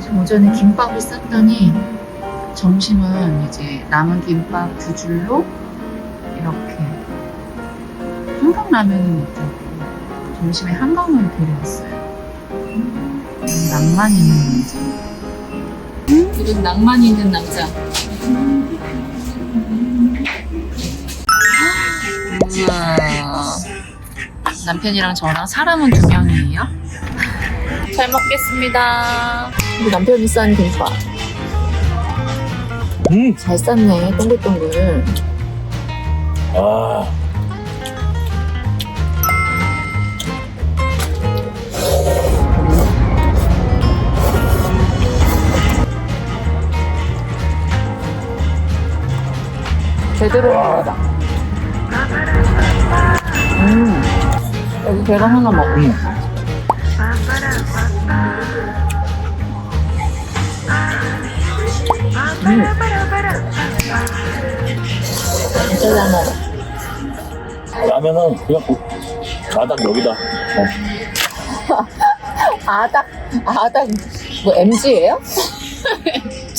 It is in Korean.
지금 오전에 김밥을 쌌더니 점심은 이제 남은 김밥 두 줄로 이렇게 한강라면을 먹자고 점심에 한강을 데려왔어요. 음, 낭만 있는 남자. 이런 낭만 있는 남자. 우와. 남편이랑 저랑 사람은 두 명이에요. 잘 먹겠습니다. 우리 남편이 싼 김밥. 음. 잘 쌌네, 동글동글. 아. 제대로 한 거다. 음. 여기 계란 하나 먹어. 음. 음. 진짜 잘 먹어. 라면은 그냥 그 바닥 여기다. 어. 아닥, 아닥, 뭐 MG예요?